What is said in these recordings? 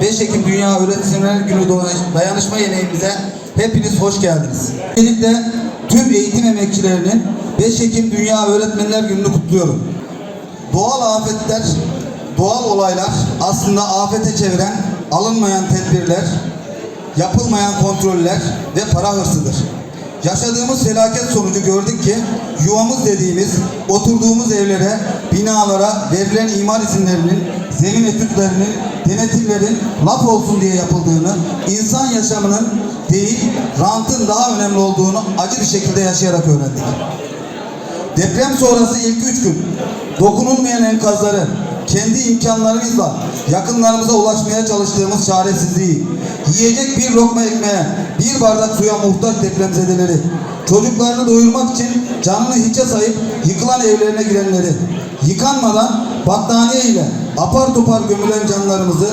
5 Ekim Dünya Öğretmenler Günü dayanışma yemeğimize hepiniz hoş geldiniz. Öncelikle tüm eğitim emekçilerinin 5 Ekim Dünya Öğretmenler Günü'nü kutluyorum. Doğal afetler, doğal olaylar aslında afete çeviren alınmayan tedbirler, yapılmayan kontroller ve para hırsıdır. Yaşadığımız felaket sonucu gördük ki yuvamız dediğimiz oturduğumuz evlere, binalara verilen imar izinlerinin, zemin etütlerinin, denetimlerin laf olsun diye yapıldığını, insan yaşamının değil, rantın daha önemli olduğunu acı bir şekilde yaşayarak öğrendik. Deprem sonrası ilk üç gün dokunulmayan enkazları kendi imkanlarımızla yakınlarımıza ulaşmaya çalıştığımız çaresizliği, yiyecek bir lokma ekmeğe, bir bardak suya muhtaç depremzedeleri, çocuklarını doyurmak için canını hiçe sayıp yıkılan evlerine girenleri, yıkanmadan battaniye ile apar topar gömülen canlarımızı,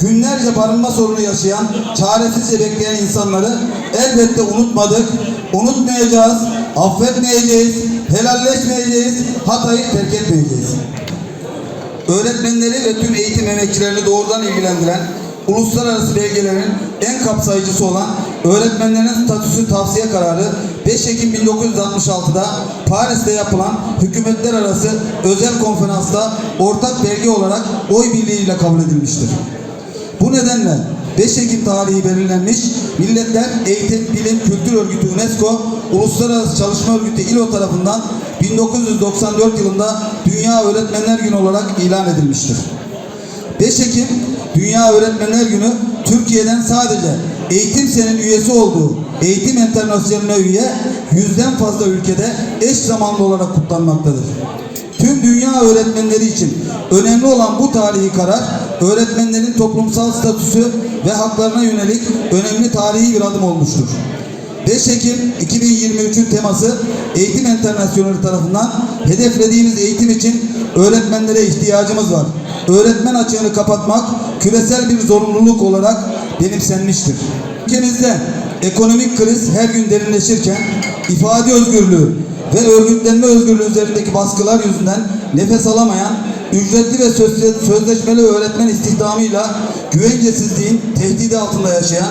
günlerce barınma sorunu yaşayan, çaresizce bekleyen insanları elbette unutmadık, unutmayacağız, affetmeyeceğiz, helalleşmeyeceğiz, hatayı terk etmeyeceğiz. Öğretmenleri ve tüm eğitim emekçilerini doğrudan ilgilendiren uluslararası belgelerin en kapsayıcısı olan Öğretmenlerin Statüsü Tavsiye Kararı 5 Ekim 1966'da Paris'te yapılan hükümetler arası özel konferansta ortak belge olarak oy birliğiyle kabul edilmiştir. Bu nedenle 5 Ekim tarihi belirlenmiş Milletler Eğitim, Bilim, Kültür Örgütü UNESCO Uluslararası Çalışma Örgütü İLO tarafından 1994 yılında Dünya Öğretmenler Günü olarak ilan edilmiştir. 5 Ekim Dünya Öğretmenler Günü Türkiye'den sadece Eğitim Sen'in üyesi olduğu Eğitim Enternasyonel'e üye yüzden fazla ülkede eş zamanlı olarak kutlanmaktadır. Tüm dünya öğretmenleri için önemli olan bu tarihi karar, öğretmenlerin toplumsal statüsü ve haklarına yönelik önemli tarihi bir adım olmuştur. 5 Ekim 2023'ün teması Eğitim Enternasyoneli tarafından hedeflediğimiz eğitim için öğretmenlere ihtiyacımız var. Öğretmen açığını kapatmak küresel bir zorunluluk olarak benimsenmiştir. Ülkemizde ekonomik kriz her gün derinleşirken ifade özgürlüğü ve örgütlenme özgürlüğü üzerindeki baskılar yüzünden nefes alamayan, ücretli ve sözle- sözleşmeli öğretmen istihdamıyla güvencesizliğin tehdidi altında yaşayan,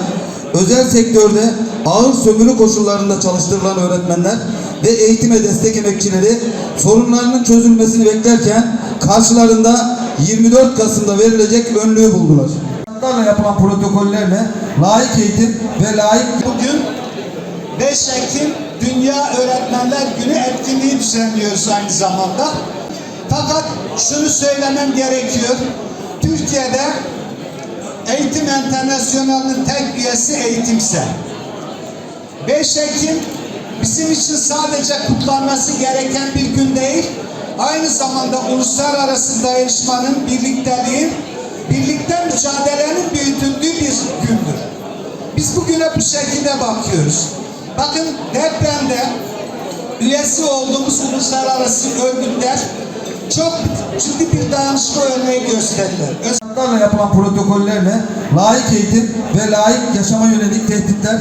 özel sektörde ağır sömürü koşullarında çalıştırılan öğretmenler ve eğitime destek emekçileri sorunlarının çözülmesini beklerken karşılarında 24 Kasım'da verilecek önlüğü buldular. Şartlarla yapılan protokollerle layık eğitim ve layık Bugün 5 Ekim Dünya Öğretmenler Günü etkinliği düzenliyoruz aynı zamanda. Fakat şunu söylemem gerekiyor. Türkiye'de Eğitim Enternasyonel'in tek üyesi Eğitimse. 5 Ekim bizim için sadece kutlanması gereken bir gün değil, aynı zamanda uluslararası dayanışmanın, birlikteliğin, birlikte mücadelenin büyütüldüğü bir gündür. Biz bugüne bu şekilde bakıyoruz. Bakın depremde üyesi olduğumuz uluslararası örgütler çok ciddi bir dayanışma örneği gösterdiler. Öz- şartlarla yapılan protokollerle layık eğitim ve layık yaşama yönelik tehditler